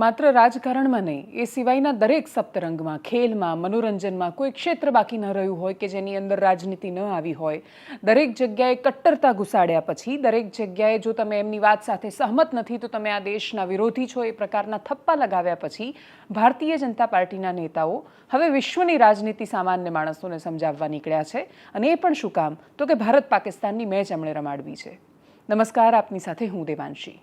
માત્ર રાજકારણમાં નહીં, એ સિવાયના દરેક સપ્તરંગમાં, ખેલમાં, મનોરંજનમાં કોઈ ક્ષેત્ર બાકી ન રહ્યું હોય કે જેની અંદર રાજનીતિ ન આવી હોય. દરેક જગ્યાએ કટ્ટરતા ઘુસાડ્યા પછી, દરેક જગ્યાએ જો તમે એમની વાત સાથે સહમત નથી, તો તમે આ દેશના વિરોધી છો એ પ્રકારના થપ્પા લગાવ્યા પછી ભારતીય જનતા પાર્ટીના નેતાઓ હવે વિશ્વની રાજનીતિ સામાન્ય માણસોને સમજાવવા નીકળ્યા છે. અને એ પણ શું કામ? તો કે ભારત પાકિસ્તાનની મેચ એમણે રમાડવી છે. નમસ્કાર, આપની સાથે હું દેવાંશી.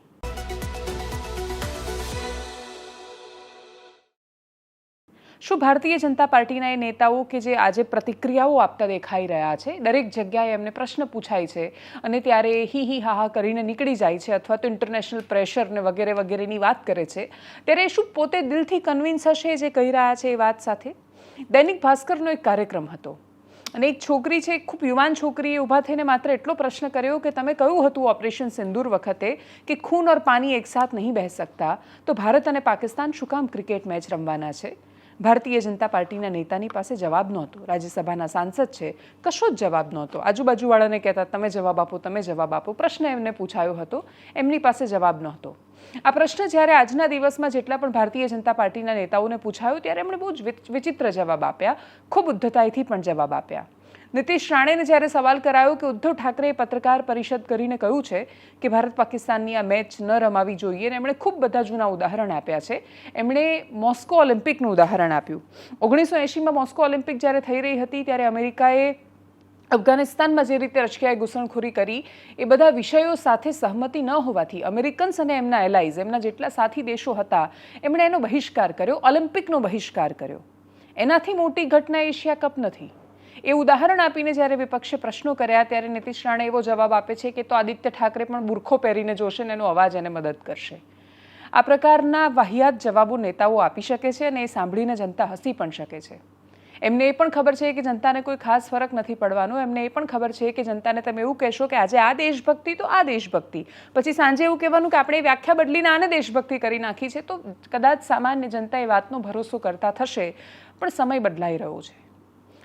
શું ભારતીય જનતા પાર્ટીના એ નેતાઓ કે જે આજે પ્રતિક્રિયાઓ આપતા દેખાઈ રહ્યા છે? દરેક જગ્યાએ એમને પ્રશ્ન પૂછાય છે અને ત્યારે હી હી હા હા કરીને નીકળી જાય છે અથવા તો ઇન્ટરનેશનલ પ્રેશર ને વગેરે વગેરેની વાત કરે છે. ત્યારે શું પોતે દિલથી કન્વિન્સ હશે જે કહી રહ્યા છે એ વાત સાથે? દૈનિક ભાસ્કરનો એક કાર્યક્રમ હતો અને એક છોકરી છે, ખૂબ યુવાન છોકરીએ ઊભા થઈને માત્ર એટલો પ્રશ્ન કર્યો કે તમે કહ્યું હતું ઓપરેશન સિંદૂર વખતે કે ખૂન ઓર પાણી એકસાથ નહીં બહેસ શકતા. તો ભારત અને પાકિસ્તાન શું કામ ક્રિકેટ મેચ રમવાના છે? ભારતીય જનતા પાર્ટીના નેતાની પાસે જવાબ નહોતો. રાજ્યસભાના સાંસદ છે, કશો જ જવાબ નહોતો. આજુબાજુવાળાને કહેતા, તમે જવાબ આપો, તમે જવાબ આપો. પ્રશ્ન એમને પૂછાયો હતો. એમની પાસે જવાબ નહોતો. આ પ્રશ્ન જ્યારે આજના દિવસમાં જેટલા પણ ભારતીય જનતા પાર્ટીના નેતાઓને પૂછાયો, ત્યારે એમણે બહુ જ વિચિત્ર જવાબ આપ્યા. ખૂબ ઉદ્ધતાઈથી પણ જવાબ આપ્યા. નીતિશ રાણેને જ્યારે સવાલ કરાયો કે ઉદ્ધવ ઠાકરેએ પત્રકાર પરિષદ કરીને કહ્યું છે કે ભારત પાકિસ્તાનની આ મેચ ન રમાવી જોઈએ અને એમણે ખૂબ બધા જૂના ઉદાહરણ આપ્યા છે. એમણે મોસ્કો ઓલિમ્પિકનું ઉદાહરણ આપ્યું. ઓગણીસો એંશીમાં મોસ્કો ઓલિમ્પિક જ્યારે થઈ રહી હતી ત્યારે અમેરિકાએ અફઘાનિસ્તાનમાં જે રીતે રશિયાએ ઘૂસણખોરી કરી, એ બધા વિષયો સાથે સહમતિ ન હોવાથી અમેરિકન્સ અને એમના એલાઇઝ એમના જેટલા સાથી દેશો હતા, એમણે એનો બહિષ્કાર કર્યો, ઓલિમ્પિકનો બહિષ્કાર કર્યો. એનાથી મોટી ઘટના એશિયા કપ નથી. એ ઉદાહરણ આપીને જ્યારે વિપક્ષે પ્રશ્નો કર્યા, ત્યારે નીતિશ રાણે એવો જવાબ આપે છે કે તો આદિત્ય ઠાકરે પણ બુરખો પહેરીને જોશે ને એનો અવાજ એને મદદ કરશે. આ પ્રકારના વાહિયાત જવાબો નેતાઓ આપી શકે છે અને એ સાંભળીને જનતા હસી પણ શકે છે. એમને એ પણ ખબર છે કે જનતાને કોઈ ખાસ ફરક નથી પડવાનો. એમને એ પણ ખબર છે કે જનતાને તમે એવું કહેશો કે આજે આ દેશભક્તિ, તો આ દેશભક્તિ. પછી સાંજે એવું કહેવાનું કે આપણે વ્યાખ્યા બદલીને આને દેશભક્તિ કરી નાખી છે, તો કદાચ સામાન્ય જનતા એ વાતનો ભરોસો કરતા થશે, પણ સમય બદલાઈ રહ્યો છે.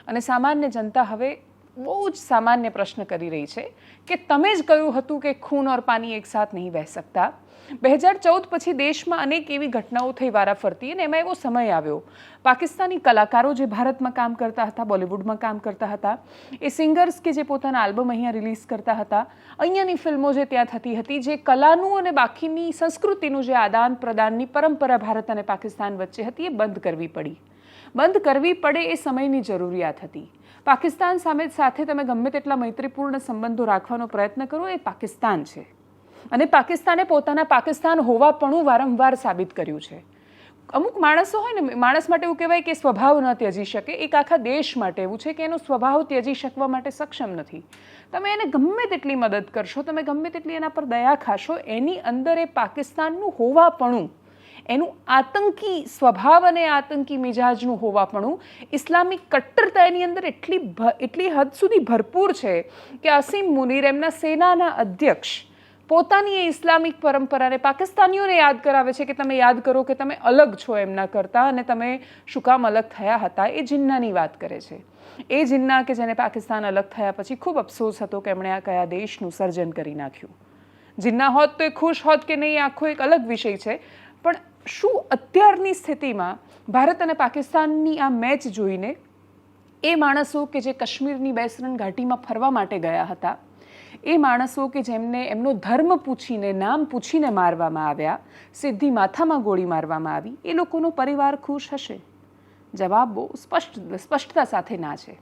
અને સામાન્ય જનતા હવે બહુ જ સામાન્ય પ્રશ્ન કરી રહી છે કે તમે જ કહ્યું હતું કે ખૂન ઓર પાણી એકસાથ નહીં વહી શકતા બે હજાર ચૌદ પછી દેશમાં અનેક એવી ઘટનાઓ થઈ વારાફરતી અને એમાં એવો સમય આવ્યો. પાકિસ્તાની કલાકારો જે ભારતમાં કામ કરતા હતા, બોલિવૂડમાં કામ કરતા હતા, એ સિંગર્સ કે જે પોતાના આલ્બમ અહીંયા રિલીઝ કરતા હતા, અહીંયાની ફિલ્મો જે ત્યાં થતી હતી, જે કલાનું અને બાકીની સંસ્કૃતિનું જે આદાન પ્રદાનની પરંપરા ભારત અને પાકિસ્તાન વચ્ચે હતી, એ બંધ કરવી પડી. બંધ કરવી પડે એ સમયની જરૂરિયાત હતી. પાકિસ્તાન સામે સાથે તમે ગમે તેટલા મૈત્રીપૂર્ણ સંબંધો રાખવાનો પ્રયત્ન કરો, એ પાકિસ્તાન છે. અને પાકિસ્તાને પોતાના પાકિસ્તાન હોવાપણું વારંવાર સાબિત કર્યું છે. અમુક માણસો હોય ને, માણસ માટે એવું કહેવાય કે સ્વભાવ ન ત્યજી શકે. એક આખા દેશ માટે એવું છે કે એનો સ્વભાવ ત્યજી શકવા માટે સક્ષમ નથી. તમે એને ગમે તેટલી મદદ કરશો, તમે ગમે તેટલી એના પર દયા ખાશો, એની અંદર એ પાકિસ્તાનનું હોવાપણું એનું આતંકી સ્વભાવ અને આતંકી મિજાજનું હોવાપણું ઇસ્લામિક કટ્ટરતા એની અંદર એટલી એટલી હદ સુધી ભરપૂર છે કે અસીમ મુનીર એમના સેનાના અધ્યક્ષ પોતાની એ ઇસ્લામિક પરંપરાને પાકિસ્તાનીઓને યાદ કરાવે છે કે તમે યાદ કરો કે તમે અલગ છો એમના કરતાં અને તમે શું કામ અલગ થયા હતા એ જિન્નાની વાત કરે છે. એ જિન્ના કે જેને પાકિસ્તાન અલગ થયા પછી ખૂબ અફસોસ હતો કે એમણે આ કયા દેશનું સર્જન કરી નાખ્યું. જિન્ના હોત તો એ ખુશ હોત કે નહીં આખો એક અલગ વિષય છે. પણ શું અત્યારની સ્થિતિમાં ભારત અને પાકિસ્તાનની આ મેચ જોઈને એ માણસો કે જે કાશ્મીરની બેસરન ઘાટીમાં ફરવા માટે ગયા હતા, એ માણસો કે જેમને એમનો ધર્મ પૂછીને, નામ પૂછીને મારવામાં આવ્યા, સીધી માથામાં ગોળી મારવામાં આવી, એ લોકોનો પરિવાર ખુશ હશે? જવાબ બહુ સ્પષ્ટ, સ્પષ્ટતા સાથે ના છે.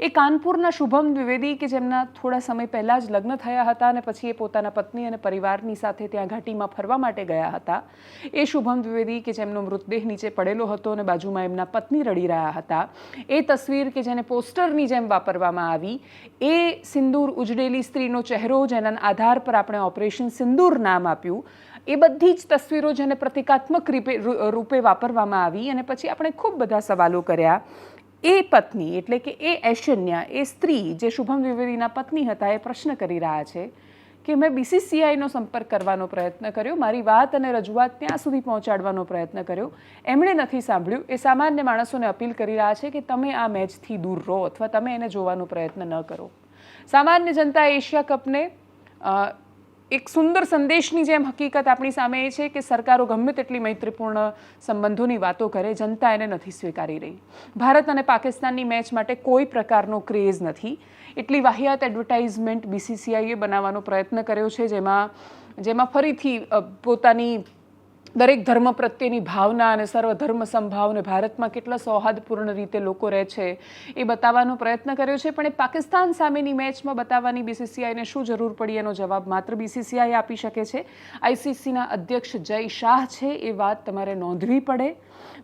એ કાનપુરના શુભમ દ્વિવેદી કે જેમના થોડા સમય પહેલાં જ લગ્ન થયા હતા અને પછી એ પોતાના પત્ની અને પરિવારની સાથે ત્યાં ઘાટીમાં ફરવા માટે ગયા હતા. એ શુભમ દ્વિવેદી કે જેમનો મૃતદેહ નીચે પડેલો હતો અને બાજુમાં એમના પત્ની રડી રહ્યા હતા. એ તસવીર કે જેને પોસ્ટરની જેમ વાપરવામાં આવી, એ સિંદૂર ઉજડેલી સ્ત્રીનો ચહેરો જેના આધાર પર આપણે ઓપરેશન સિંદૂર નામ આપ્યું, એ બધી જ તસવીરો જેને પ્રતિકાત્મક રૂપે વાપરવામાં આવી અને પછી આપણે ખૂબ બધા સવાલો કર્યા. એ પત્ની, એટલે કે એ ઐશ્વર્યા એ સ્ત્રી જે શુભમ દ્વિવેદીના પત્ની હતા, એ પ્રશ્ન કરી રહ્યા છે કે મેં બીસીસીઆઈનો સંપર્ક કરવાનો પ્રયત્ન કર્યો, મારી વાત અને રજૂઆત ત્યાં સુધી પહોંચાડવાનો પ્રયત્ન કર્યો. એમણે નથી સાંભળ્યું. એ સામાન્ય માણસોને અપીલ કરી રહ્યા છે કે તમે આ મેચથી દૂર રહો અથવા તમે એને જોવાનો પ્રયત્ન ન કરો. સામાન્ય જનતા એશિયા કપને એક સુંદર સંદેશની જેમ હકીકત આપણી સામે એ છે કે સરકારો ગમે તેટલી મૈત્રીપૂર્ણ સંબંધોની વાતો કરે, જનતા એને નથી સ્વીકારી રહી. ભારત અને પાકિસ્તાનની મેચ માટે કોઈ પ્રકારનો ક્રેઝ નથી. એટલી વાહિયાત એડવર્ટાઇઝમેન્ટ બીસીસીઆઈએ બનાવવાનો પ્રયત્ન કર્યો છે, જેમાં જેમાં ફરીથી પોતાની દરેક ધર્મ પ્રત્યેની ભાવના અને સર્વધર્મ સંભાવને ભારતમાં કેટલા સૌહાર્દપૂર્ણ રીતે લોકો રહે છે એ બતાવવાનો પ્રયત્ન કર્યો છે. પણ એ પાકિસ્તાન સામેની મેચમાં બતાવવાની બીસીસીઆઈને શું જરૂર પડી એનો જવાબ માત્ર બીસીસીઆઈ આપી શકે છે. આઈસીસીના અધ્યક્ષ જય શાહ છે. એ વાત તમારે નોંધવી પડે.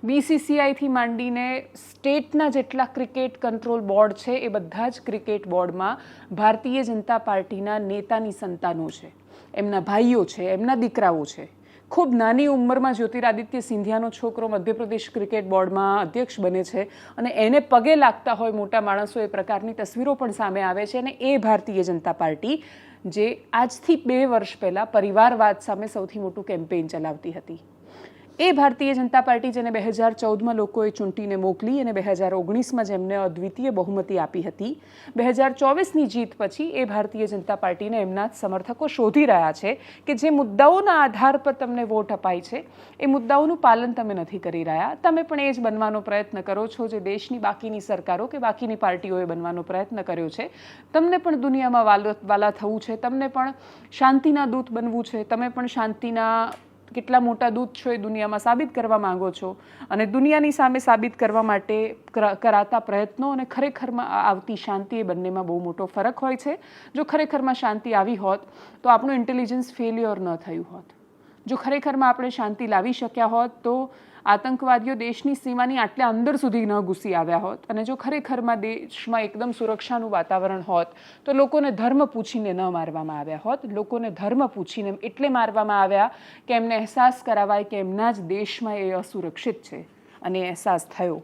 બીસીસીઆઈથી માંડીને સ્ટેટના જેટલા ક્રિકેટ કંટ્રોલ બોર્ડ છે એ બધા જ ક્રિકેટ બોર્ડમાં ભારતીય જનતા પાર્ટીના નેતાની સંતાનો છે. એમના ભાઈઓ છે, એમના દીકરાઓ છે. ખૂબ નાની ઉંમરમાં જ્યોતિરાદિત્ય સિંધિયાનો છોકરો મધ્યપ્રદેશ ક્રિકેટ બોર્ડમાં અધ્યક્ષ બને છે અને એને પગે લાગતા હોય મોટા માણસો એ પ્રકારની તસવીરો પણ સામે આવે છે અને એ ભારતીય જનતા પાર્ટી, જે આજથી બે વર્ષ પહેલાં પરિવારવાદ સામે સૌથી મોટું કેમ્પેઇન ચલાવતી હતી. એ ભારતીય જનતા પાર્ટી જેને બે હજાર ચૌદમાં લોકોએ ચૂંટીને મોકલી અને બે હજાર ઓગણીસમાં જેમને અદ્વિતીય બહુમતી આપી હતી. બે હજાર ચોવીસની જીત પછી એ ભારતીય જનતા પાર્ટીને એમના જ સમર્થકો શોધી રહ્યા છે કે જે મુદ્દાઓના આધાર પર તમને વોટ અપાય છે, એ મુદ્દાઓનું પાલન તમે નથી કરી રહ્યા. તમે પણ એ જ બનવાનો પ્રયત્ન કરો છો જે દેશની બાકીની સરકારો કે બાકીની પાર્ટીઓએ બનવાનો પ્રયત્ન કર્યો છે. તમને પણ દુનિયામાં વાલો વાલા થવું છે, તમને પણ શાંતિના દૂત બનવું છે, તમે પણ શાંતિના કેટલા મોટા દૂત છો એ દુનિયામાં સાબિત કરવા માંગો છો? અને દુનિયાની સામે સાબિત કરવા માટે કરાતા પ્રયત્નો અને ખરેખરમાં આવતી શાંતિ એ બંનેમાં બહુ મોટો ફરક હોય છે. જો ખરેખરમાં શાંતિ આવી હોત, તો આપણું ઇન્ટેલિજન્સ ફેલ્યોર ન થયું હોત. જો ખરેખરમાં આપણે શાંતિ લાવી શક્યા હોત, તો આતંકવાદીઓ દેશની સીમાની આટલે અંદર સુધી ન ઘૂસી આવ્યા હોત અને જો ખરેખરમાં દેશમાં એકદમ સુરક્ષાનું વાતાવરણ હોત, તો લોકોને ધર્મ પૂછીને ન મારવામાં આવ્યા હોત. લોકોને ધર્મ પૂછીને એટલે મારવામાં આવ્યા કે એમને અહેસાસ કરાવાય કે એમના જ દેશમાં એ અસુરક્ષિત છે. અને અહેસાસ થયો.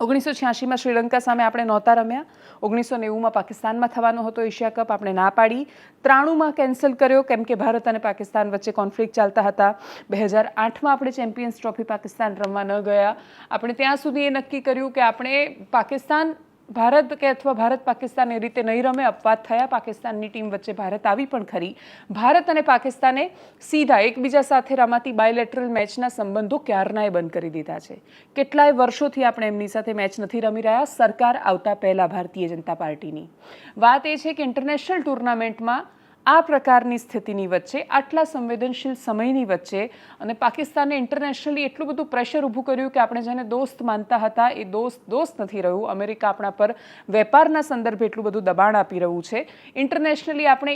ઓગણીસો છ્યાસીમાં શ્રીલંકા સામે આપણે નહોતા રમ્યા. ઓગણીસો નેવુંમાં પાકિસ્તાનમાં થવાનો હતો એશિયા કપ. આપણે ના પાડી. ત્રાણુંમાં કેન્સલ કર્યો, કેમ કે ભારત અને પાકિસ્તાન વચ્ચે કોન્ફ્લિક્ટ ચાલતા હતા. બે હજાર આઠમાં આપણે ચેમ્પિયન્સ ટ્રોફી પાકિસ્તાન રમવા ન ગયા. આપણે ત્યાં સુધી એ નક્કી કર્યું કે આપણે પાકિસ્તાન ભારત કે અથવા ભારત પાકિસ્તાન એ રીતે નહીં રમે, અપવાદ થયા, પાકિસ્તાનની ટીમ વચ્ચે ભારત આવી પણ ખરી. ભારત અને પાકિસ્તાને સીધા એકબીજા સાથે રમાતી બાયલેટરલ મેચના સંબંધો ક્યારનાય બંધ કરી દીધા છે. કેટલાય વર્ષોથી આપણે એમની સાથે મેચ નથી રમી રહ્યા, સરકાર આવતા પહેલાં ભારતીય જનતા પાર્ટીની. વાત એ છે કે ઇન્ટરનેશનલ ટુર્નામેન્ટમાં આ પ્રકારની સ્થિતિની વચ્ચે, આટલા સંવેદનશીલ સમયની વચ્ચે અને પાકિસ્તાને ઇન્ટરનેશનલી એટલું બધું પ્રેશર ઊભું કર્યું કે આપણે જેને દોસ્ત માનતા હતા, એ દોસ્ત દોસ્ત નથી રહ્યું. અમેરિકા આપણા પર વેપારના સંદર્ભે એટલું બધું દબાણ આપી રહ્યું છે. ઇન્ટરનેશનલી આપણે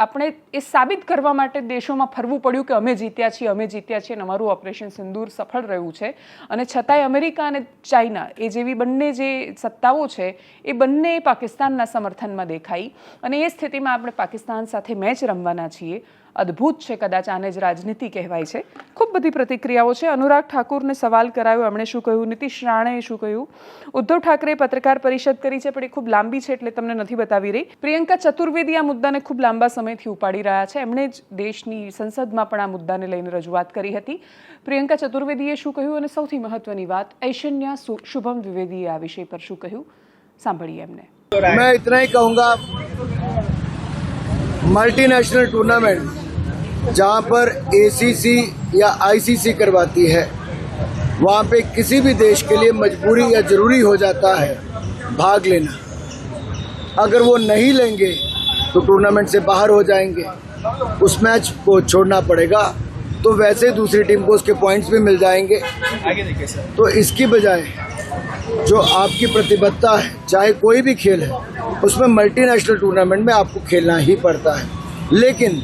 આપણે એ સાબિત કરવા માટે દેશોમાં ફરવું પડ્યું કે અમે જીત્યા છીએ, અમે જીત્યા છીએ અને અમારું ઓપરેશન સિંદૂર સફળ રહ્યું છે. અને છતાંય અમેરિકા અને ચાઇના એ જેવી બંને જે સત્તાઓ છે, એ બંને પાકિસ્તાનના સમર્થનમાં દેખાઈ. અને એ સ્થિતિમાં આપણે પાકિસ્તાન સાથે મેચ રમવાના છીએ. અદ્ભુત છે કદાચ આને જ રાજનીતિ કહેવાય છે ખૂબ બધી પ્રતિક્રિયાઓ છે અનુરાગ ઠાકુરને સવાલ કરાયો એમણે શું કહ્યું નીતિશ રાણેએ શું કહ્યું ઉદ્ધવ ઠાકરેએ પત્રકાર પરિષદ કરી છે પણ એ ખૂબ લાંબી છે એટલે તમને નથી બતાવી રહી પ્રિયંકા ચતુર્વેદી આ મુદ્દાને ખૂબ લાંબા સમયથી ઉપાડી રહ્યા છે એમણે જ દેશની સંસદમાં પણ આ મુદ્દાને લઈને રજૂઆત કરી હતી પ્રિયંકા ચતુર્વેદીએ શું કહ્યું અને સૌથી મહત્વની વાત ઐશન્યા સુ- શુભમ દ્વિવેદીએ આ વિષય પર શું કહ્યું સાંભળીએ એમને मैं इतना ही कहूंगा मल्टीनेशनल टूर्नामेंट जहाँ पर एसीसी या आईसीसी करवाती है। वहाँ पे किसी भी देश के लिए मजबूरी या ज़रूरी हो जाता है भाग लेना। अगर वो नहीं लेंगे तो टूर्नामेंट से बाहर हो जाएँगे। उस मैच को छोड़ना पड़ेगा। तो वैसे दूसरी टीम को उसके पॉइंट्स भी मिल जाएँगे। तो इसकी बजाय जो आपकी प्रतिबद्धता है चाहे कोई भी खेल है उसमें मल्टीनेशनल टूर्नामेंट में आपको खेलना ही पड़ता है। लेकिन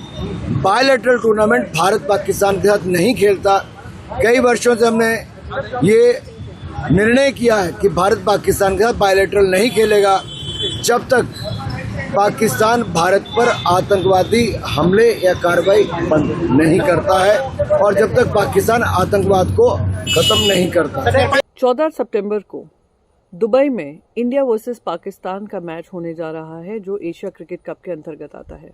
बायलेटरल टूर्नामेंट भारत पाकिस्तान के साथ नहीं खेलता। कई वर्षों से हमने ये निर्णय किया है कि भारत पाकिस्तान के साथ बायोलेटरल नहीं खेलेगा। जब तक पाकिस्तान भारत पर आतंकवादी हमले या कार्रवाई बंद नहीं करता है और जब तक पाकिस्तान आतंकवाद को खत्म नहीं करता चौदह सितंबर को दुबई में इंडिया वर्सेस पाकिस्तान का मैच होने जा रहा है, जो एशिया क्रिकेट कप के अंतर्गत आता है।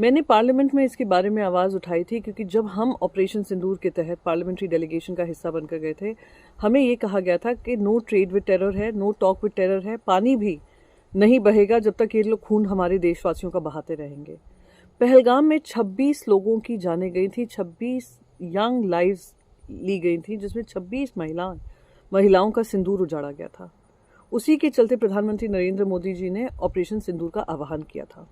मैंने पार्लियामेंट में इसके बारे में आवाज़ उठाई थी क्योंकि जब हम ऑपरेशन सिंदूर के तहत पार्लियामेंट्री डेलीगेशन का हिस्सा बनकर गए थे, हमें ये कहा गया था कि नो ट्रेड विद टेरर है नो टॉक विद टेरर है, पानी भी नहीं बहेगा जब तक ये लोग खून हमारे देशवासियों का बहाते रहेंगे। पहलगाम में 26 लोगों की जाने गई थी 26 यंग लाइव्स ली गई थी, जिसमें 26 महिलाएँ महिलाओं का सिंदूर उजाड़ा गया था। उसी के चलते प्रधानमंत्री नरेंद्र मोदी जी ने ऑपरेशन सिंदूर का आह्वान किया था।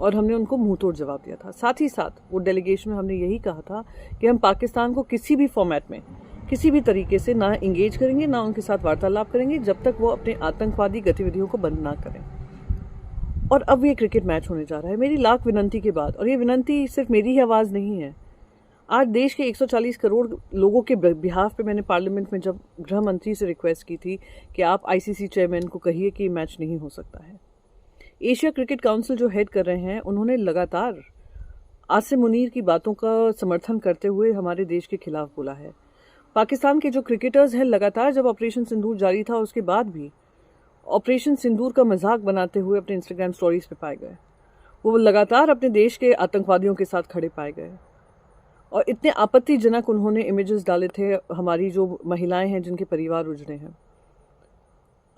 और हमने उनको मुँह तोड़ जवाब दिया था। साथ ही साथ, वो डेलीगेशन में हमने यही कहा था कि हम पाकिस्तान को किसी भी फॉर्मेट में, किसी भी तरीके से ना इंगेज करेंगे, ना उनके साथ वार्तालाप करेंगे, जब तक वो अपने आतंकवादी गतिविधियों को बंद ना करें। और अब ये क्रिकेट मैच होने जा रहा है। मेरी लाख विनंती के बाद, और ये विनंती सिर्फ़ मेरी ही आवाज़ नहीं है। आज देश के 140 करोड़ लोगों के बिहाफ पे मैंने पार्लियामेंट में जब गृह मंत्री से रिक्वेस्ट की थी कि आप आईसीसी चेयरमैन को कहिए कि मैच नहीं हो सकता है। एशिया क्रिकेट काउंसिल जो हेड कर रहे हैं, उन्होंने लगातार आसिम मुनीर की बातों का समर्थन करते हुए हमारे देश के खिलाफ बोला है। पाकिस्तान के जो क्रिकेटर्स हैं, लगातार जब ऑपरेशन सिंदूर जारी था, उसके बाद भी ऑपरेशन सिंदूर का मज़ाक बनाते हुए अपने इंस्टाग्राम स्टोरीज पे पाए गए। वो लगातार अपने देश के आतंकवादियों के साथ खड़े पाए गए। और इतने आपत्तिजनक उन्होंने इमेजेस डाले थे, हमारी जो महिलाएँ हैं, जिनके परिवार उजड़े हैं।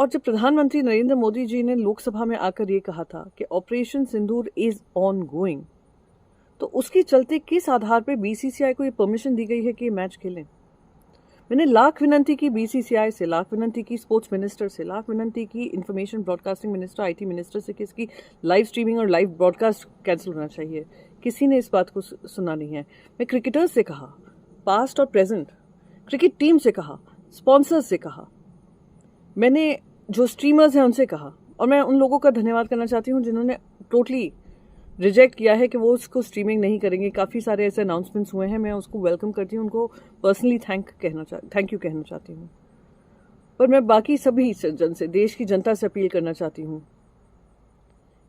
और जब प्रधानमंत्री नरेंद्र मोदी जी ने लोकसभा में आकर ये कहा था कि operation Sindoor is on going तो उसके चलते किस आधार पर बीसीसीआई को ये परमिशन दी गई है कि ये मैच खेलें? मैंने लाख विनंती की बीसीसीआई से, लाख विनंती की स्पोर्ट्स मिनिस्टर से, लाख विनंती की information broadcasting minister IT minister से कि इसकी लाइव स्ट्रीमिंग और लाइव ब्रॉडकास्ट कैंसिल होना चाहिए। किसी ने इस बात को सुना नहीं है। मैं क्रिकेटर्स से कहा पास्ट और प्रेजेंट क्रिकेट टीम से कहा स्पॉन्सर्स से कहा। मैंने जो स्ट्रीमर्स हैं उनसे कहा। और मैं उन लोगों का धन्यवाद करना चाहती हूँ जिन्होंने टोटली रिजेक्ट किया है कि वो उसको स्ट्रीमिंग नहीं करेंगे। काफ़ी सारे ऐसे अनाउंसमेंट्स हुए हैं, मैं उसको वेलकम करती हूँ, उनको पर्सनली थैंक कहना चाह थैंक यू कहना चाहती हूँ। पर मैं बाकी सभी जन से, देश की जनता से अपील करना चाहती हूँ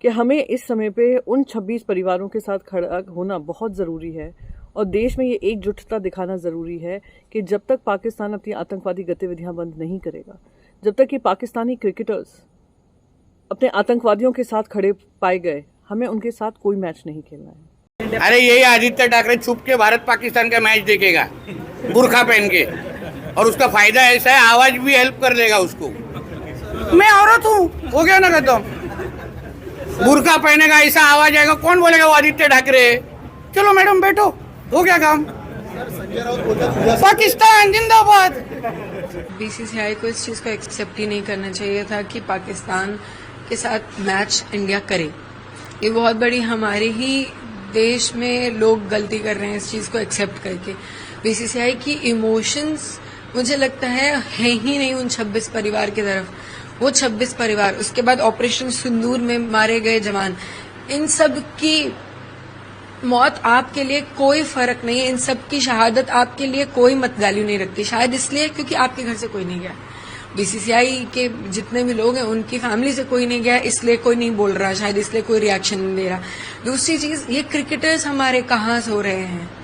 कि हमें इस समय पे उन 26 परिवारों के साथ खड़ा होना बहुत ज़रूरी है और देश में ये एकजुटता दिखाना ज़रूरी है कि जब तक पाकिस्तान अपनी आतंकवादी गतिविधियाँ बंद नहीं करेगा जब तक ये पाकिस्तानी क्रिकेटर्स अपने आतंकवादियों के साथ खड़े पाए गए, हमें उनके साथ कोई मैच नहीं खेलना है। अरे, यही आदित्य ठाकरे छुप के भारत पाकिस्तान का मैच देखेगा, बुरखा पहन के। और उसका फ़ायदा ऐसा है, आवाज़ भी हेल्प कर देगा उसको। मैं औरत हूँ, हो गया ना खत्म। बुरखा पहनेगा, ऐसा आवाज़ आएगा, कौन बोलेगा वो आदित्य ठाकरे? चलो मैडम, बैठो, हो गया काम। पाकिस्तान, जिंदाबाद। बीसीसीआई को इस चीज़ को एक्सेप्ट ही नहीं करना चाहिए था कि पाकिस्तान के साथ मैच इंडिया करे। ये बहुत बड़ी हमारे ही देश में लोग गलती कर रहे हैं इस चीज़ को एक्सेप्ट करके। बीसीसीआई की इमोशंस मुझे लगता है है ही नहीं उन 26 परिवार की तरफ़। वो 26 परिवार, उसके बाद ऑपरेशन सिंदूर में मारे गए जवान। इन सब की मौत आपके लिए कोई फ़र्क नहीं है। इन सब की शहादत आपके लिए कोई मत वैल्यू नहीं रखती। शायद इसलिए क्योंकि आपके घर से कोई नहीं गया। बीसीसीआई के जितने भी लोग हैं, उनकी फैमिली से कोई नहीं गया, इसलिए कोई नहीं बोल रहा, शायद इसलिए कोई रिएक्शन नहीं दे रहा। दूसरी चीज़, ये क्रिकेटर्स हमारे कहाँ सो रहे हैं?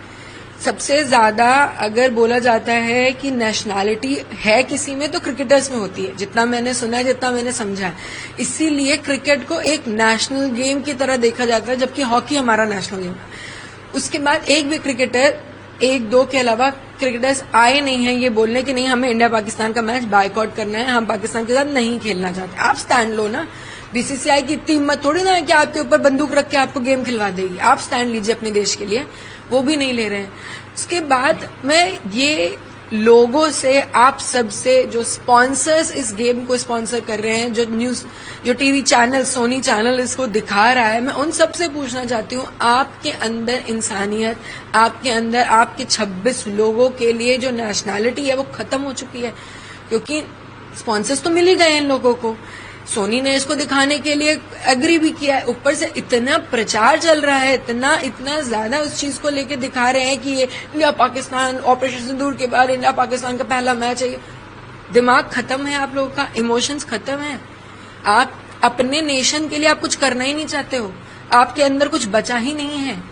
सबसे ज़्यादा अगर बोला जाता है कि नेशनैलिटी है किसी में तो क्रिकेटर्स में होती है। जितना मैंने सुना है, जितना मैंने समझा है। इसीलिए क्रिकेट को एक नेशनल गेम की तरह देखा जाता है, जबकि हॉकी हमारा नेशनल गेम है। उसके बाद एक भी क्रिकेटर एक दो के अलावा क्रिकेटर्स आए नहीं हैं, ये बोलने कि नहीं, हमें इंडिया पाकिस्तान का मैच बायकॉट करना है, हम पाकिस्तान के साथ नहीं खेलना चाहते। आप स्टैंड लो ना। बीसीसीआई की इतनी हिम्मत थोड़ी ना है कि आपके ऊपर बंदूक रख के आपको गेम खिलवा देगी। आप स्टैंड लीजिए अपने देश के लिए। वो भी नहीं ले रहे हैं। उसके बाद मैं ये लोगों से, आप सबसे जो स्पॉन्सर्स इस गेम को स्पॉन्सर कर रहे हैं, जो न्यूज़ जो टीवी चैनल सोनी चैनल इसको दिखा रहा है, मैं उन सबसे पूछना चाहती हूँ, आपके अंदर इंसानियत, आपके अंदर आपके 26 लोगों के लिए जो नेशनैलिटी है, वो खत्म हो चुकी है। क्योंकि स्पॉन्सर्स तो मिल ही गए इन लोगों को। सोनी ने इसको दिखाने के लिए एग्री भी किया है ऊपर से इतना प्रचार चल रहा है इतना इतना ज्यादा उस चीज को लेके दिखा रहे हैं कि ये इंडिया पाकिस्तान ऑपरेशन सिंदूर के बाद इंडिया पाकिस्तान का पहला मैच है दिमाग खत्म है आप लोगों का इमोशंस खत्म है आप अपने नेशन के लिए आप कुछ करना ही नहीं चाहते हो आपके अंदर कुछ बचा ही नहीं है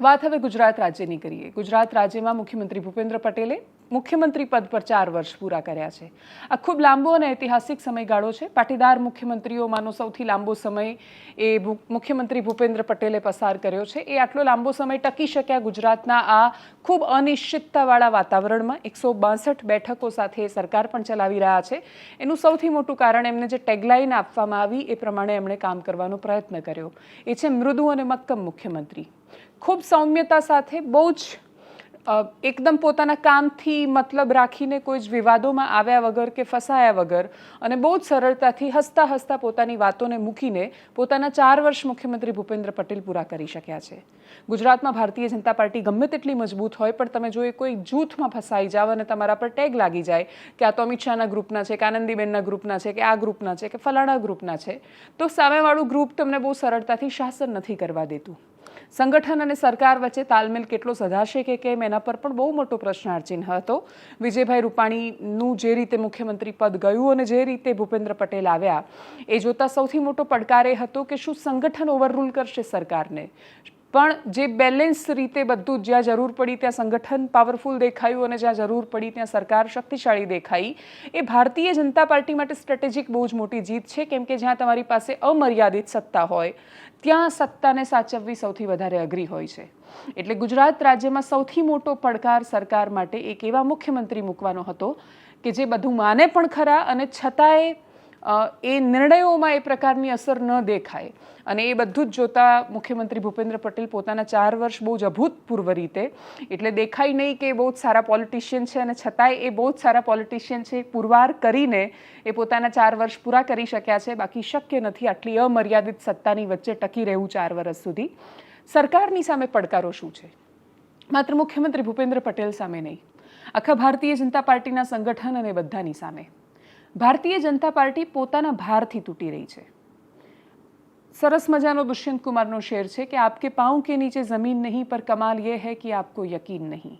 વાત હવે ગુજરાત રાજ્યની કરીએ ગુજરાત રાજ્યમાં મુખ્યમંત્રી ભૂપેન્દ્ર પટેલે મુખ્યમંત્રી પદ પર ચાર વર્ષ પૂરા કર્યા છે. આ ખૂબ લાંબો અને ઐતિહાસિક સમયગાળો છે. પાટીદાર મુખ્યમંત્રીઓમાંનો સૌથી લાંબો સમય એ મુખ્યમંત્રી ભૂપેન્દ્ર પટેલે પસાર કર્યો છે. એ આટલો લાંબો સમય ટકી શક્યા ગુજરાતના આ ખૂબ અનિશ્ચિતતાવાળા વાતાવરણમાં એકસો બાસઠ બેઠકો સાથે સરકાર પણ ચલાવી રહ્યા છે. એનું સૌથી મોટું કારણ એમને જે ટેગલાઇન આપવામાં આવી એ પ્રમાણે એમણે કામ કરવાનો પ્રયત્ન કર્યો. એ છે મૃદુ અને મક્કમ મુખ્યમંત્રી. ખૂબ સૌમ્યતા સાથે બહુ જ એકદમ પોતાના કામથી મતલબ રાખીને કોઈ જ વિવાદોમાં આવ્યા વગર કે ફસાયા વગર અને બહુ જ સરળતાથી હસતા હસતા પોતાની વાતોને મૂકીને પોતાના ચાર વર્ષ મુખ્યમંત્રી ભૂપેન્દ્ર પટેલ પૂરા કરી શક્યા છે. ગુજરાતમાં ભારતીય જનતા પાર્ટી ગમે તેટલી મજબૂત હોય, પણ તમે જો એ કોઈ જૂથમાં ફસાઈ જાવ અને તમારા પર ટેગ લાગી જાય કે આ તો અમિત શાહના ગ્રુપના છે, કે આનંદીબેનના ગ્રુપના છે, કે આ ગ્રુપના છે, કે ફલાણા ગ્રુપના છે, તો સામેવાળું ગ્રુપ તમને બહુ સરળતાથી શાસન નથી કરવા દેતું. સંગઠન અને સરકાર વચ્ચે તાલમેલ કેટલો સધાશે કે કેમ, એના પર પણ બહુ મોટો પ્રશ્નાર્થ હતો. વિજયભાઈ રૂપાણીનું જે રીતે મુખ્યમંત્રી પદ ગયું અને જે રીતે ભૂપેન્દ્ર પટેલ આવ્યા, એ જોતા સૌથી મોટો પડકાર એ હતો કે શું સંગઠન ઓવરરૂલ કરશે સરકારને? પણ જે બેલેન્સ રીતે બધું જ્યાં જરૂર પડી ત્યાં સંગઠન પાવરફુલ દેખાયું અને જ્યાં જરૂર પડી ત્યાં સરકાર શક્તિશાળી દેખાઈ, એ ભારતીય જનતા પાર્ટી માટે સ્ટ્રેટેજિક બહુ જ મોટી જીત છે. કેમ કે જ્યાં તમારી પાસે અમર્યાદિત સત્તા હોય, ત્યાં સત્તાને સાચવવી સૌથી વધારે અઘરી હોય છે. એટલે ગુજરાત રાજ્યમાં સૌથી મોટો પડકાર સરકાર માટે એક એવા મુખ્યમંત્રી મૂકવાનો હતો કે જે બધું માને પણ ખરા અને છતાંય એ નિર્ણયોમાં એ પ્રકારની અસર ન દેખાય. અને એ બધું જ જોતા મુખ્યમંત્રી ભૂપેન્દ્ર પટેલ પોતાના ચાર વર્ષ બહુ જ અભૂતપૂર્વ રીતે. એટલે દેખાય નહીં કે એ બહુ જ સારા પોલિટિશિયન છે અને છતાંય એ બહુ જ સારા પોલિટિશિયન છે, પુરવાર કરીને એ પોતાના ચાર વર્ષ પૂરા કરી શક્યા છે. બાકી શક્ય નથી આટલી અમર્યાદિત સત્તાની વચ્ચે ટકી રહેવું ચાર વર્ષ સુધી. સરકારની સામે પડકારો શું છે? માત્ર મુખ્યમંત્રી ભૂપેન્દ્ર પટેલ સામે નહીં. આખા ભારતીય જનતા પાર્ટીના સંગઠન અને બધાની સામે. ભારતીય જનતા પાર્ટી પોતાના ભારથી તૂટી રહી છે. સરસ મજાનો દુષ્યંત કુમારનો શેર છે કે આપકે પાઉં કે નીચે જમીન નહીં, પર કમાલ યે હૈ કે આપકો યકીન નહીં.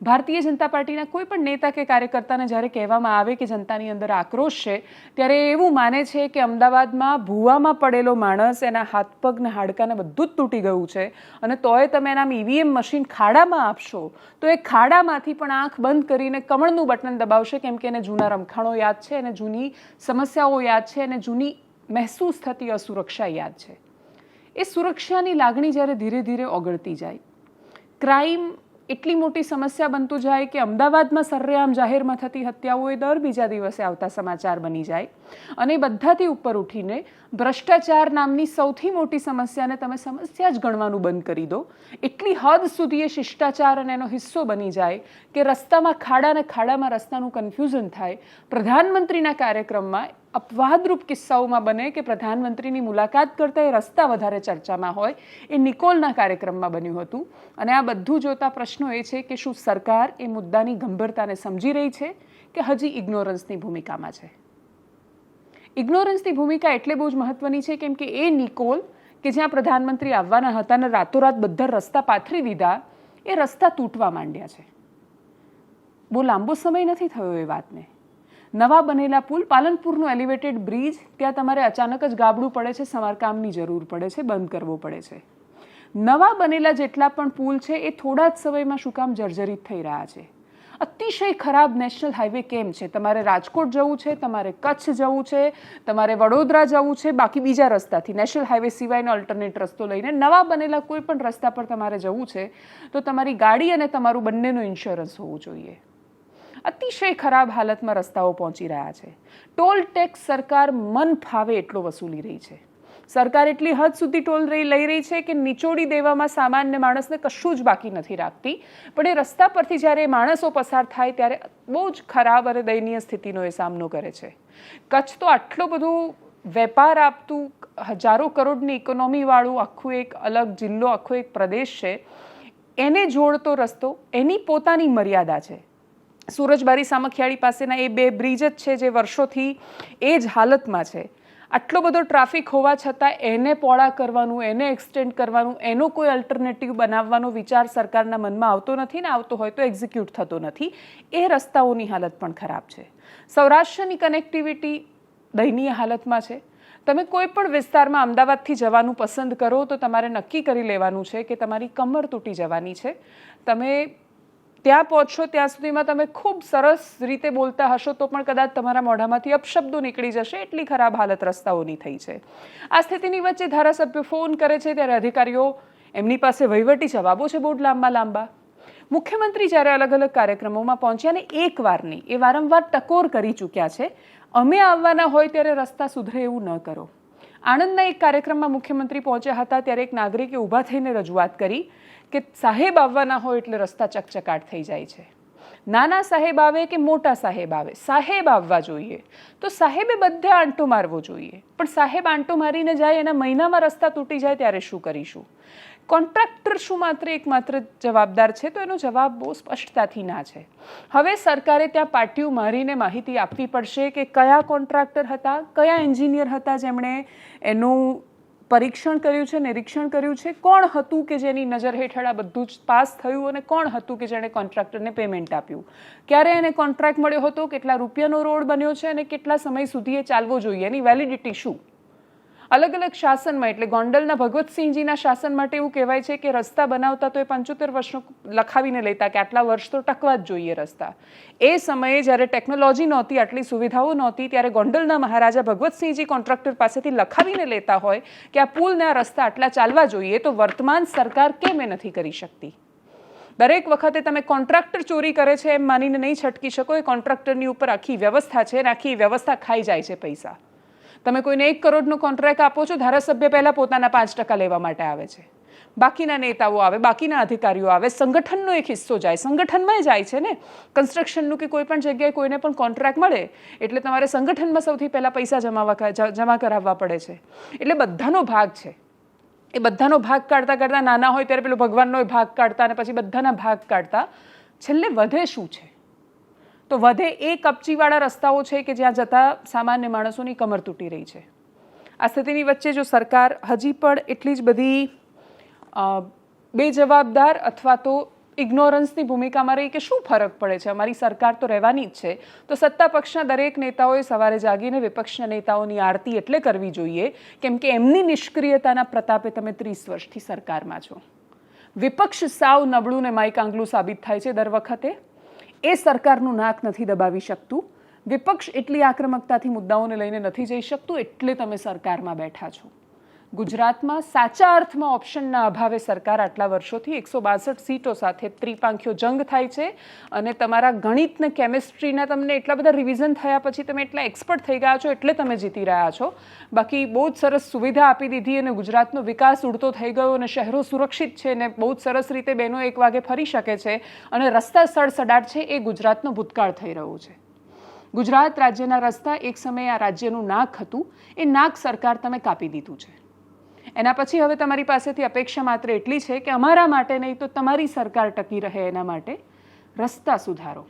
ભારતીય જનતા પાર્ટીના કોઈ પણ નેતા કે કાર્યકર્તાને જ્યારે કહેવામાં આવે કે જનતાની અંદર આક્રોશ છે, ત્યારે એવું માને છે કે અમદાવાદમાં ભૂવામાં પડેલો માણસ, એના હાથ પગ હાડકાને બધું જ તૂટી ગયું છે. અને તોય તમે એના ઈવીએમ મશીન ખાડામાં આપશો, તો એ ખાડામાંથી પણ આંખ બંધ કરીને કમળનું બટન દબાવશે, કેમ કે એને જૂના રમખાણો યાદ છે અને જૂની સમસ્યાઓ યાદ છે અને જૂની મહેસૂસ થતી અસુરક્ષા યાદ છે. એ સુરક્ષાની લાગણી જ્યારે ધીરે ધીરે ઓગળતી જાય. ક્રાઇમ એટલી મોટી સમસ્યા બનતું જાય કે અમદાવાદમાં સરેઆમ જાહેરમાં થતી હત્યાઓ એ દર બીજા દિવસે આવતા સમાચાર બની જાય. અને બધાથી ઉપર ઉઠીને ભ્રષ્ટાચાર નામની સૌથી મોટી સમસ્યાને તમે સમસ્યા જ ગણવાનું બંધ કરી દો. એટલી હદ સુધી એ શિષ્ટાચાર અને એનો હિસ્સો બની જાય કે રસ્તામાં ખાડા અને ખાડામાં રસ્તાનું કન્ફ્યુઝન થાય. પ્રધાનમંત્રીના કાર્યક્રમમાં અપવાદરૂપ કિસ્સાઓમાં બને કે પ્રધાનમંત્રીની મુલાકાત કરતાં એ રસ્તા વધારે ચર્ચામાં હોય, એ નિકોલના કાર્યક્રમમાં બન્યું હતું. અને આ બધું જોતા પ્રશ્નો એ છે કે શું સરકાર એ મુદ્દાની ગંભીરતાને સમજી રહી છે કે હજી ઇગ્નોરન્સની ભૂમિકામાં છે? ઇગ્નોરન્સની ભૂમિકા એટલે બહુ જ મહત્વની છે કેમ કે એ નિકોલ કે જ્યાં પ્રધાનમંત્રી આવવાના હતા અને રાતોરાત બધા રસ્તા પાથરી દીધા, એ રસ્તા તૂટવા માંડ્યા છે. બહુ લાંબો સમય નથી થયો એ વાતને. નવા બનેલા પુલ, પાલનપુરનો એલિવેટેડ બ્રિજ ત્યાં તમારે અચાનક જ ગાબડું પડે છે, સમારકામની જરૂર પડે છે, બંધ કરવો પડે છે. નવા બનેલા જેટલા પણ પુલ છે, એ થોડા જ સમયમાં શું કામ જર્જરિત થઈ રહ્યા છે. અતિશય ખરાબ નેશનલ હાઈવે કેમ છે? તમારે રાજકોટ જવું છે, તમારે કચ્છ જવું છે, તમારે વડોદરા જવું છે, બાકી બીજા રસ્તાથી. નેશનલ હાઈવે સિવાયનો અલ્ટરનેટ રસ્તો લઈને નવા બનેલા કોઈ પણ રસ્તા પર તમારે જવું છે, તો તમારી ગાડી અને તમારું બંનેનું ઇન્સ્યોરન્સ હોવું જોઈએ. અતિશય ખરાબ હાલતમાં રસ્તાઓ પહોંચી રહ્યા છે. ટોલ ટેક્સ સરકાર મન ફાવે એટલો વસૂલી રહી છે. સરકાર એટલી હદ સુધી ટોલ રહી લઈ રહી છે કે નિચોડી દેવામાં સામાન્ય માણસને કશું જ બાકી નથી રાખતી. પણ એ રસ્તા પરથી જ્યારે માણસો પસાર થાય ત્યારે બહુ જ ખરાબ અને દયનીય સ્થિતિનો એ સામનો કરે છે. કચ્છ તો આટલો બધું વેપાર આપતું હજારો કરોડની ઇકોનોમીવાળું આખું એક અલગ જિલ્લો, આખો એક પ્રદેશ છે. એને જોડતો રસ્તો, એની પોતાની મર્યાદા છે. સુરજબારી સામખિયાળી પાસેના એ બે બ્રિજ જ છે જે વર્ષોથી એ જ હાલતમાં છે. આટલો બધો ટ્રાફિક હોવા છતાં એને પોળા કરવાનું, એને એક્સટેન્ડ કરવાનું, એનો કોઈ અલ્ટરનેટિવ બનાવવાનો વિચાર સરકારના મનમાં આવતો નથી ને આવતો હોય તો એક્ઝિક્યુટ થતો નથી. એ રસ્તાઓની હાલત પણ ખરાબ છે. સૌરાષ્ટ્રની કનેક્ટિવિટી દયનીય હાલતમાં છે. તમે કોઈ પણ વિસ્તારમાં અમદાવાદથી જવાનું પસંદ કરો તો તમારે નક્કી કરી લેવાનું છે કે તમારી કમર તૂટી જવાની છે. તમે ત્યાં પહોંચશો, ત્યાં સુધીમાં તમે ખૂબ સરસ રીતે બોલતા હશો, તો પણ કદાચ તમારા મોઢામાંથી અપશબ્દો નીકળી જશે, એટલી ખરાબ હાલત રસ્તાઓની થઈ છે. આ સ્થિતિની વચ્ચે ધારાસભ્યો ફોન કરે છે, ત્યારે અધિકારીઓ એમની પાસે વહીવટી જવાબો છે બહુ લાંબા લાંબા. મુખ્યમંત્રી જ્યારે અલગ અલગ કાર્યક્રમોમાં પહોંચ્યા ને એક વાર નહીં એ વારંવાર ટકોર કરી ચૂક્યા છે, અમે આવવાના હોય ત્યારે રસ્તા સુધરે એવું ન કરો. આણંદના એક કાર્યક્રમમાં મુખ્યમંત્રી પહોંચ્યા હતા, ત્યારે એક નાગરિકે ઊભા થઈને રજૂઆત કરી કે સાહેબ આવવાના હોય એટલે રસ્તા ચકચકાટ થઈ જાય છે. નાના સાહેબ આવે કે મોટા સાહેબ આવે? સાહેબ આવવા જોઈએ. તો સાહેબે બધે આંટો મારવો જોઈએ. પણ સાહેબ આંટો મારીને જાય, એના મહિનામાં રસ્તા તૂટી જાય, ત્યારે શું કરીશું? કોન્ટ્રાક્ટર શું માત્ર એક માત્ર જવાબદાર છે? તો એનો જવાબ બહુ સ્પષ્ટતાથી ના છે. હવે સરકારે ત્યાં પાટિયું મારીને માહિતી આપવી પડશે કે કયા કોન્ટ્રાક્ટર હતા, કયા એન્જિનિયર હતા જેમણે એનું પરીક્ષણ કર્યું છે, નિરીક્ષણ કર્યું છે, કોણ હતું કે જેની નજર હેઠળ આ બધું જ પાસ થયું અને કોણ હતું કે જેણે કોન્ટ્રાક્ટરને પેમેન્ટ આપ્યું? ક્યારે એને કોન્ટ્રાક્ટ મળ્યો હતો, કેટલા રૂપિયાનો રોડ બન્યો છે અને કેટલા સમય સુધી એ ચાલવો જોઈએ? એની વેલિડિટી શું? અલગ અલગ શાસનમાં, એટલે ગોંડલના ભગવતસિંહજીના શાસન માટે એવું કહેવાય છે કે રસ્તા બનાવતા તો એ પંચોતેર વર્ષનું લખાવીને લેતા કે આટલા વર્ષ તો ટકવા જ જોઈએ રસ્તા. એ સમયે જ્યારે ટેકનોલોજી નહોતી, આટલી સુવિધાઓ નહોતી, ત્યારે ગોંડલના મહારાજા ભગવતસિંહજી કોન્ટ્રાક્ટર પાસેથી લખાવીને લેતા હોય કે આ પુલના રસ્તા આટલા ચાલવા જોઈએ, તો વર્તમાન સરકાર કેમ એ નથી કરી શકતી? દરેક વખતે તમે કોન્ટ્રાક્ટર ચોરી કરે છે એમ માનીને નહીં છટકી શકો, એ કોન્ટ્રાક્ટરની ઉપર આખી વ્યવસ્થા છે અને આખી વ્યવસ્થા ખાઈ જાય છે પૈસા. તમે કોઈને એક કરોડનો કોન્ટ્રાક્ટ આપો છો, ધારાસભ્ય પહેલાં પોતાના પાંચ ટકા લેવા માટે આવે છે. બાકીના નેતાઓ આવે, બાકીના અધિકારીઓ આવે, સંગઠનનો એક હિસ્સો જાય, સંગઠનમાં જાય છે ને. કન્સ્ટ્રક્શનનું કે કોઈ પણ જગ્યાએ કોઈને પણ કોન્ટ્રાક્ટ મળે, એટલે તમારે સંગઠનમાં સૌથી પહેલાં પૈસા જમાવા જમા કરાવવા પડે છે. એટલે બધાનો ભાગ છે. એ બધાનો ભાગ કાઢતા કાઢતા નાના હોય ત્યારે પેલો ભગવાનનો ભાગ કાઢતા અને પછી બધાના ભાગ કાઢતા. છેલ્લે વધે શું છે? તો વધે એ કપચીવાળા રસ્તાઓ છે કે જ્યાં જતા સામાન્ય માણસોની કમર તૂટી રહી છે. આ સ્થિતિની વચ્ચે જો સરકાર હજી પણ એટલી જ બધી બેજવાબદાર અથવા તો ઇગ્નોરન્સની ભૂમિકામાં રહી કે શું ફરક પડે છે? અમારી સરકાર તો રહેવાની જ છે. તો સત્તા પક્ષના દરેક નેતાઓએ સવારે જાગીને વિપક્ષના નેતાઓની આરતી એટલે કરવી જોઈએ, કેમ કે એમની નિષ્ક્રિયતાના પ્રતાપે તમે ત્રીસ વર્ષથી સરકારમાં છો. વિપક્ષ સાવ નબળું ને માઇક આંગલું સાબિત થાય છે દર વખતે. એ સરકારનું નાક નથી દબાવી શકતું. વિપક્ષ એટલી આક્રમકતાથી મુદ્દાઓને લઈને નથી જઈ શકતું, એટલે તમે સરકારમાં બેઠા છો. ગુજરાતમાં સાચા અર્થમાં ઓપ્શનના અભાવે સરકાર આટલા વર્ષોથી એકસો બાસઠ સીટો સાથે ત્રિપાંખ્યો જંગ થાય છે અને તમારા ગણિત ને કેમિસ્ટ્રીના તમને એટલા બધા રિવિઝન થયા પછી તમે એટલા એક્સપર્ટ થઈ ગયા છો એટલે તમે જીતી રહ્યા છો. બાકી બહુ જ સરસ સુવિધા આપી દીધી અને ગુજરાતનો વિકાસ ઉડતો થઈ ગયો અને શહેરો સુરક્ષિત છે ને બહુ જ સરસ રીતે બહેનો એક વાગે ફરી શકે છે અને રસ્તા સડસડાટ છે એ ગુજરાતનો ભૂતકાળ થઈ રહ્યું છે. ગુજરાત રાજ્યના રસ્તા એક સમયે આ રાજ્યનું નાક હતું. એ નાક સરકાર તમે કાપી દીધું છે. એના પછી હવે તમારી પાસેથી અપેક્ષા માત્ર એટલી છે કે અમારા માટે નહીં તો તમારી સરકાર ટકી રહે એના માટે રસ્તા સુધારો.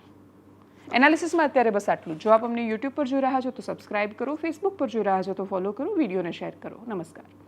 એનાલિસિસમાં અત્યારે બસ આટલું જો. આપ અમને યુટ્યુબ પર જોઈ રહ્યા છો તો સબસ્ક્રાઇબ કરો ફેસબુક પર જોઈ રહ્યા છો તો ફોલો કરો, વિડીયોને શેર કરો. નમસ્કાર.